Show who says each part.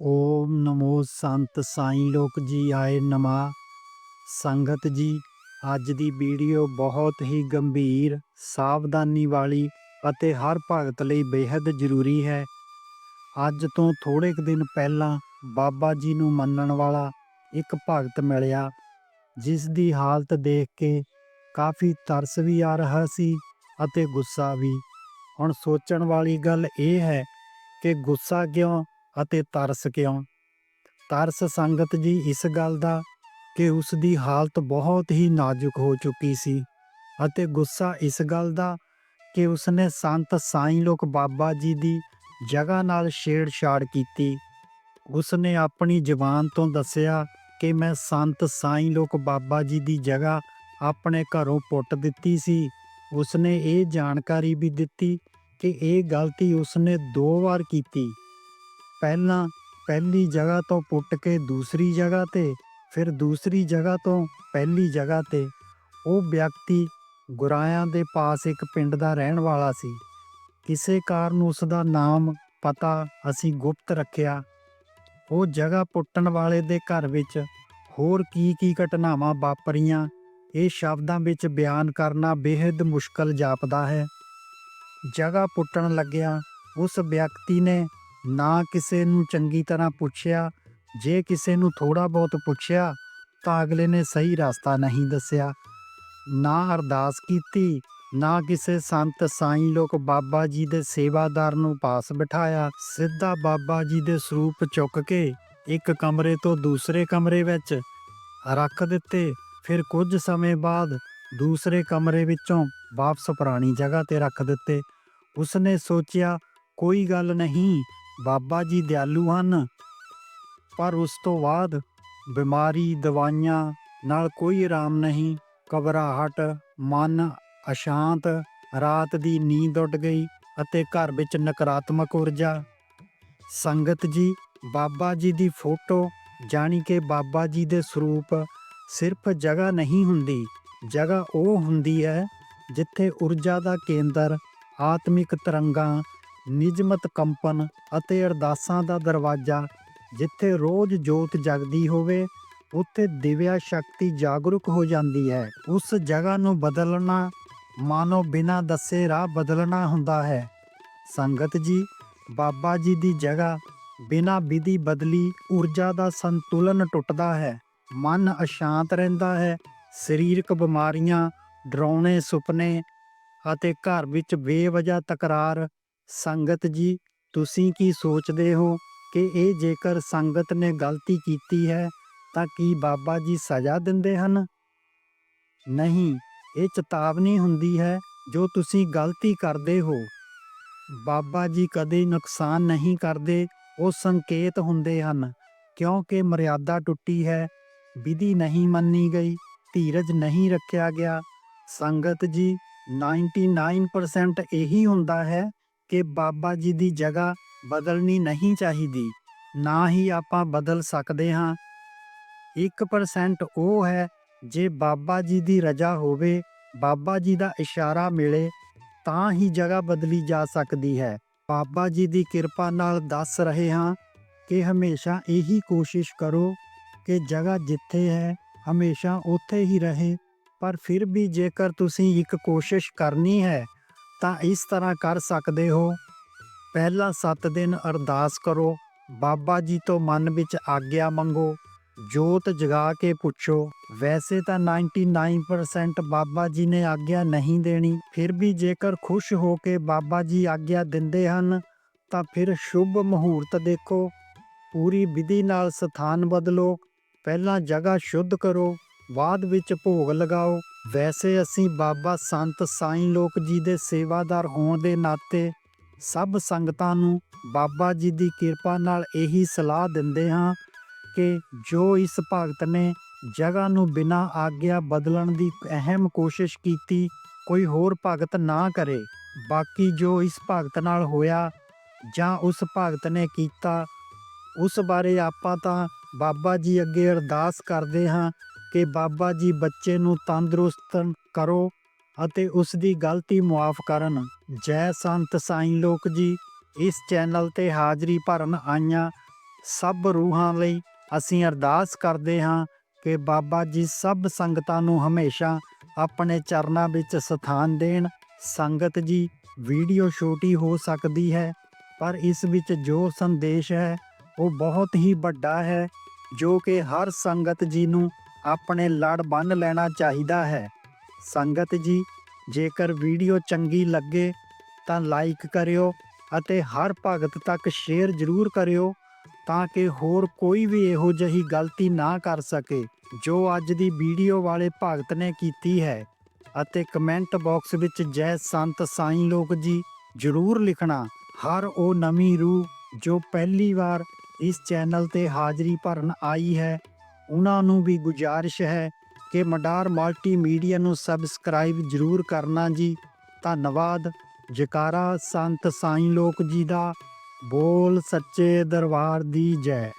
Speaker 1: ਓਮ ਨਮੋ ਸੰਤ ਸਾਈਂ ਲੋਕ ਜੀ ਆਏ ਨਮਾ ਸੰਗਤ ਜੀ ਅੱਜ ਦੀ ਵੀਡੀਓ ਬਹੁਤ ਹੀ ਗੰਭੀਰ ਸਾਵਧਾਨੀ ਵਾਲੀ ਅਤੇ ਹਰ ਭਗਤ ਲਈ ਬੇहद ਜ਼ਰੂਰੀ ਹੈ ਅੱਜ ਤੋਂ ਥੋੜੇ ਕੁ ਦਿਨ ਪਹਿਲਾਂ ਬਾਬਾ ਜੀ ਨੂੰ ਮੰਨਣ ਵਾਲਾ ਇੱਕ ਭਗਤ ਮਿਲਿਆ ਜਿਸ ਦੀ ਹਾਲਤ ਦੇਖ ਕੇ ਕਾਫੀ ਤਰਸ ਵੀ ਆ ਰਿਹਾ ਸੀ ਅਤੇ ਗੁੱਸਾ ਵੀ ਹੁਣ ਸੋਚਣ ਵਾਲੀ ਗੱਲ ਇਹ ਹੈ ਕਿ ਗੁੱਸਾ ਕਿਉਂ ਅਤੇ ਤਰਸ ਕਿਉਂ? ਤਰਸ ਸੰਗਤ ਜੀ ਇਸ ਗੱਲ ਦਾ ਕਿ ਉਸ ਦੀ ਹਾਲਤ ਬਹੁਤ ਹੀ ਨਾਜ਼ੁਕ ਹੋ ਚੁੱਕੀ ਸੀ ਅਤੇ ਗੁੱਸਾ ਇਸ ਗੱਲ ਦਾ ਕਿ ਉਸਨੇ ਸੰਤ ਸਾਈਂ ਲੋਕ ਬਾਬਾ ਜੀ ਦੀ ਜਗ੍ਹਾ ਨਾਲ ਛੇੜਛਾੜ ਕੀਤੀ। ਉਸਨੇ ਆਪਣੀ ਜ਼ੁਬਾਨ ਤੋਂ ਦੱਸਿਆ ਕਿ ਮੈਂ ਸੰਤ ਸਾਈਂ ਲੋਕ ਬਾਬਾ ਜੀ ਦੀ ਜਗ੍ਹਾ ਆਪਣੇ ਘਰੋਂ ਪੁੱਟ ਦਿੱਤੀ ਸੀ। ਉਸਨੇ ਇਹ ਜਾਣਕਾਰੀ ਵੀ ਦਿੱਤੀ ਕਿ ਇਹ ਗਲਤੀ ਉਸਨੇ ਦੋ ਵਾਰ ਕੀਤੀ। ਪਹਿਲਾਂ ਪਹਿਲੀ ਜਗ੍ਹਾ ਤੋਂ ਪੁੱਟ ਕੇ ਦੂਸਰੀ ਜਗ੍ਹਾ ਤੇ, ਫਿਰ ਦੂਸਰੀ ਜਗ੍ਹਾ ਤੋਂ ਪਹਿਲੀ ਜਗ੍ਹਾ ਤੇ। ਉਹ ਵਿਅਕਤੀ ਗੁਰਾਇਆਂ ਦੇ ਪਾਸ ਇੱਕ ਪਿੰਡ ਦਾ ਰਹਿਣ ਵਾਲਾ ਸੀ। ਕਿਸੇ ਕਾਰਨ ਉਸ ਦਾ ਨਾਮ ਪਤਾ ਅਸੀਂ ਗੁਪਤ ਰੱਖਿਆ। ਉਹ ਜਗ੍ਹਾ ਪੁੱਟਣ ਵਾਲੇ ਦੇ ਘਰ ਵਿੱਚ ਹੋਰ ਕੀ ਕੀ ਘਟਨਾਵਾਂ ਵਾਪਰੀਆਂ, ਇਹ ਸ਼ਬਦਾਂ ਵਿੱਚ ਬਿਆਨ ਕਰਨਾ ਬੇहद ਮੁਸ਼ਕਲ ਜਾਪਦਾ ਹੈ। ਜਗ੍ਹਾ ਪੁੱਟਣ ਲੱਗਿਆ ਉਸ ਵਿਅਕਤੀ ਨੇ ਨਾ ਕਿਸੇ ਨੂੰ ਚੰਗੀ ਤਰ੍ਹਾਂ ਪੁੱਛਿਆ, ਜੇ ਕਿਸੇ ਨੂੰ ਥੋੜਾ ਬਹੁਤ ਪੁੱਛਿਆ, ਤਾਂ ਅਗਲੇ ਨੇ ਸਹੀ ਰਸਤਾ ਨਹੀਂ ਦੱਸਿਆ। ਨਾ ਅਰਦਾਸ ਕੀਤੀ, ਨਾ ਕਿਸੇ ਸੰਤ ਸਾਈਂ ਲੋਕ ਬਾਬਾ ਜੀ ਦੇ ਸੇਵਾਦਾਰ ਨੂੰ ਪਾਸ ਬਿਠਾਇਆ। ਸਿੱਧਾ ਬਾਬਾ ਜੀ ਦੇ ਸਰੂਪ ਚੁੱਕ ਕੇ ਇੱਕ ਕਮਰੇ ਤੋਂ ਦੂਸਰੇ ਕਮਰੇ ਵਿੱਚ ਰੱਖ ਦਿੱਤੇ। ਫਿਰ ਕੁਝ ਸਮੇਂ ਬਾਅਦ ਦੂਸਰੇ ਕਮਰੇ ਵਿੱਚੋਂ ਵਾਪਸ ਪੁਰਾਣੀ ਜਗ੍ਹਾ ਤੇ ਰੱਖ ਦਿੱਤੇ। ਉਸਨੇ ਸੋਚਿਆ, ਕੋਈ ਗੱਲ ਨਹੀਂ ਬਾਬਾ ਜੀ ਦਿਆਲੂ ਹਨ। ਪਰ ਉਸ ਤੋਂ ਬਾਅਦ ਬਿਮਾਰੀ ਦਵਾਈਆਂ ਨਾਲ ਕੋਈ ਆਰਾਮ ਨਹੀਂ। ਘਬਰਾਹਟ, ਮਨ ਅਸ਼ਾਂਤ, ਰਾਤ ਦੀ ਨੀਂਦ ਉੱਡ ਗਈ ਅਤੇ ਘਰ ਵਿੱਚ ਨਕਾਰਾਤਮਕ ਊਰਜਾ। ਸੰਗਤ ਜੀ, ਬਾਬਾ ਜੀ ਦੀ ਫੋਟੋ ਜਾਣੀ ਕਿ ਬਾਬਾ ਜੀ ਦੇ ਸਰੂਪ ਸਿਰਫ ਜਗ੍ਹਾ ਨਹੀਂ ਹੁੰਦੀ, ਜਗ੍ਹਾ ਉਹ ਹੁੰਦੀ ਹੈ ਜਿੱਥੇ ਊਰਜਾ ਦਾ ਕੇਂਦਰ, ਆਤਮਿਕ ਤਰੰਗਾਂ ਨਿਯਮਤ ਕੰਪਨ ਅਤੇ ਅਰਦਾਸਾਂ ਦਾ ਦਰਵਾਜ਼ਾ, ਜਿੱਥੇ ਰੋਜ਼ ਜੋਤ ਜਗਦੀ ਹੋਵੇ, ਉੱਥੇ ਦਿਵਿਆ ਸ਼ਕਤੀ ਜਾਗਰੂਕ ਹੋ ਜਾਂਦੀ ਹੈ। ਉਸ ਜਗ੍ਹਾ ਨੂੰ ਬਦਲਣਾ, ਮਾਨੋ ਬਿਨਾਂ ਦੱਸੇ ਰਾਹ ਬਦਲਣਾ ਹੁੰਦਾ ਹੈ। ਸੰਗਤ ਜੀ, ਬਾਬਾ ਜੀ ਦੀ ਜਗ੍ਹਾ, ਬਿਨਾਂ ਵਿਧੀ ਬਦਲੀ ਊਰਜਾ ਦਾ ਸੰਤੁਲਨ ਟੁੱਟਦਾ ਹੈ। ਮਨ ਅਸ਼ਾਂਤ ਰਹਿੰਦਾ ਹੈ, ਸਰੀਰਕ ਬਿਮਾਰੀਆਂ, ਡਰਾਉਣੇ ਸੁਪਨੇ ਅਤੇ ਘਰ ਵਿੱਚ ਬੇਵਜ੍ਹਾ ਤਕਰਾਰ ਸੰਗਤ ਜੀ, ਤੁਸੀਂ ਕੀ ਸੋਚਦੇ ਹੋ ਕਿ ਇਹ ਜੇਕਰ ਸੰਗਤ ਨੇ ਗਲਤੀ ਕੀਤੀ ਹੈ, ਤਾਂ ਕੀ ਬਾਬਾ ਜੀ ਸਜ਼ਾ ਦਿੰਦੇ ਹਨ? ਨਹੀਂ, ਇਹ ਚੇਤਾਵਨੀ ਹੁੰਦੀ ਹੈ, ਜੋ ਤੁਸੀਂ ਗਲਤੀ ਕਰਦੇ ਹੋ। ਬਾਬਾ ਜੀ ਕਦੇ ਨੁਕਸਾਨ ਨਹੀਂ ਕਰਦੇ, ਉਹ ਸੰਕੇਤ ਹੁੰਦੇ ਹਨ, ਕਿਉਂਕਿ ਮਰਿਆਦਾ ਟੁੱਟੀ ਹੈ, ਵਿਧੀ ਨਹੀਂ ਮੰਨੀ ਗਈ, ਧੀਰਜ ਨਹੀਂ ਰੱਖਿਆ ਗਿਆ। ਸੰਗਤ ਜੀ 99% ਇਹੀ ਹੁੰਦਾ ਹੈ ਕਿ ਬਾਬਾ ਜੀ ਦੀ ਜਗ੍ਹਾ ਬਦਲਣੀ ਨਹੀਂ ਚਾਹੀਦੀ, ਨਾ ਹੀ ਆਪਾਂ ਬਦਲ ਸਕਦੇ ਹਾਂ। 1% ਉਹ ਹੈ, ਜੇ ਬਾਬਾ ਜੀ ਦੀ ਰਜ਼ਾ ਹੋਵੇ, ਬਾਬਾ ਜੀ ਦਾ ਇਸ਼ਾਰਾ ਮਿਲੇ, ਤਾਂ ਹੀ ਜਗ੍ਹਾ ਬਦਲੀ ਜਾ ਸਕਦੀ ਹੈ। ਬਾਬਾ ਜੀ ਦੀ ਕਿਰਪਾ ਨਾਲ ਦੱਸ ਰਹੇ ਹਾਂ ਕਿ ਹਮੇਸ਼ਾ ਇਹੀ ਕੋਸ਼ਿਸ਼ ਕਰੋ ਕਿ ਜਗ੍ਹਾ ਜਿੱਥੇ ਹੈ, ਹਮੇਸ਼ਾ ਉੱਥੇ ਹੀ ਰਹੇ। ਪਰ ਫਿਰ ਵੀ ਜੇਕਰ ਤੁਸੀਂ ਇੱਕ ਕੋਸ਼ਿਸ਼ ਕਰਨੀ ਹੈ ਤਾਂ ਇਸ ਤਰ੍ਹਾਂ ਕਰ ਸਕਦੇ ਹੋ। ਪਹਿਲਾਂ 7 ਦਿਨ ਅਰਦਾਸ ਕਰੋ। ਬਾਬਾ ਜੀ ਤੋਂ ਮਨ ਵਿੱਚ ਆਗਿਆ ਮੰਗੋ। ਜੋਤ ਜਗਾ ਕੇ ਪੁੱਛੋ। ਵੈਸੇ ਤਾਂ 99% ਬਾਬਾ ਜੀ ਨੇ ਆਗਿਆ ਨਹੀਂ ਦੇਣੀ। ਫਿਰ ਵੀ ਜੇਕਰ ਖੁਸ਼ ਹੋ ਕੇ ਬਾਬਾ ਜੀ ਆਗਿਆ ਦਿੰਦੇ ਹਨ, ਤਾਂ ਫਿਰ ਸ਼ੁਭ ਮਹੂਰਤ ਦੇਖੋ। ਪੂਰੀ ਵਿਧੀ ਨਾਲ ਸਥਾਨ ਬਦਲੋ। ਪਹਿਲਾਂ ਜਗ੍ਹਾ ਸ਼ੁੱਧ ਕਰੋ। ਬਾਅਦ ਵਿੱਚ ਭੋਗ ਲਗਾਓ। ਵੈਸੇ ਅਸੀਂ ਬਾਬਾ ਸੰਤ ਸਾਈਂ ਲੋਕ ਜੀ ਦੇ ਸੇਵਾਦਾਰ ਹੋਣ ਦੇ ਨਾਤੇ ਸਭ ਸੰਗਤਾਂ ਨੂੰ ਬਾਬਾ ਜੀ ਦੀ ਕਿਰਪਾ ਨਾਲ ਇਹੀ ਸਲਾਹ ਦਿੰਦੇ ਹਾਂ ਕਿ ਜੋ ਇਸ ਭਗਤ ਨੇ ਜਗ੍ਹਾ ਨੂੰ ਬਿਨਾਂ ਆਗਿਆ ਬਦਲਣ ਦੀ ਅਹਿਮ ਕੋਸ਼ਿਸ਼ ਕੀਤੀ, ਕੋਈ ਹੋਰ ਭਗਤ ਨਾ ਕਰੇ। ਬਾਕੀ ਜੋ ਇਸ ਭਗਤ ਨਾਲ ਹੋਇਆ ਜਾਂ ਉਸ ਭਗਤ ਨੇ ਕੀਤਾ, ਉਸ ਬਾਰੇ ਆਪਾਂ ਤਾਂ ਬਾਬਾ ਜੀ ਅੱਗੇ ਅਰਦਾਸ ਕਰਦੇ ਹਾਂ ਕਿ ਬਾਬਾ ਜੀ ਬੱਚੇ ਨੂੰ ਤੰਦਰੁਸਤ ਕਰੋ ਅਤੇ ਉਸ ਦੀ ਗਲਤੀ ਮੁਆਫ ਕਰਨ। ਜੈ ਸੰਤ ਸਾਈਂ ਲੋਕ ਜੀ, ਇਸ ਚੈਨਲ ਤੇ ਹਾਜ਼ਰੀ ਭਰਨ ਆਈਆਂ ਸਭ ਰੂਹਾਂ ਲਈ ਅਸੀਂ ਅਰਦਾਸ ਕਰਦੇ ਹਾਂ ਕਿ ਬਾਬਾ ਜੀ ਸਭ ਸੰਗਤਾਂ ਨੂੰ ਹਮੇਸ਼ਾ ਆਪਣੇ ਚਰਨਾਂ ਵਿੱਚ ਸਥਾਨ ਦੇਣ। ਸੰਗਤ ਜੀ, ਵੀਡੀਓ ਛੋਟੀ ਹੋ ਸਕਦੀ ਹੈ, ਪਰ ਇਸ ਵਿੱਚ ਜੋ ਸੰਦੇਸ਼ ਹੈ, ਉਹ ਬਹੁਤ ਹੀ ਵੱਡਾ ਹੈ, ਜੋ ਕਿ ਹਰ ਸੰਗਤ ਜੀ ਨੂੰ ਆਪਣੇ ਲੜ ਬੰਨ ਲੈਣਾ ਚਾਹੀਦਾ ਹੈ। ਸੰਗਤ ਜੀ, ਜੇਕਰ ਵੀਡੀਓ ਚੰਗੀ ਲੱਗੇ, ਤਾਂ ਲਾਈਕ ਕਰਿਓ ਅਤੇ ਹਰ ਭਗਤ ਤੱਕ ਸ਼ੇਅਰ ਜ਼ਰੂਰ ਕਰਿਓ ਤਾਂ ਕਿ ਹੋਰ ਕੋਈ ਵੀ ਇਹੋ ਜਿਹੀ ਗਲਤੀ ਨਾ ਕਰ ਸਕੇ, ਜੋ ਅੱਜ ਦੀ ਵੀਡੀਓ ਵਾਲੇ ਭਗਤ ਨੇ ਕੀਤੀ ਹੈ। ਅਤੇ ਕਮੈਂਟ ਬਾਕਸ ਵਿੱਚ ਜੈ ਸੰਤ ਸਾਈਂ ਲੋਕ ਜੀ ਜ਼ਰੂਰ ਲਿਖਣਾ। ਹਰ ਉਹ ਨਵੀਂ ਰੂਹ ਜੋ ਪਹਿਲੀ ਵਾਰ ਇਸ ਚੈਨਲ ਤੇ ਹਾਜ਼ਰੀ ਭਰਨ ਆਈ ਹੈ ਉਹਨਾਂ ਨੂੰ ਵੀ ਗੁਜ਼ਾਰਿਸ਼ ਹੈ ਕਿ ਮਡਾਰ ਮਲਟੀਮੀਡੀਆ ਨੂੰ ਸਬਸਕ੍ਰਾਈਬ ਜ਼ਰੂਰ ਕਰਨਾ ਜੀ। ਧੰਨਵਾਦ। ਜਕਾਰਾ ਸੰਤ ਸਾਈਂ ਲੋਕ ਜੀ ਦਾ। ਬੋਲ ਸੱਚੇ ਦਰਬਾਰ ਦੀ ਜੈ।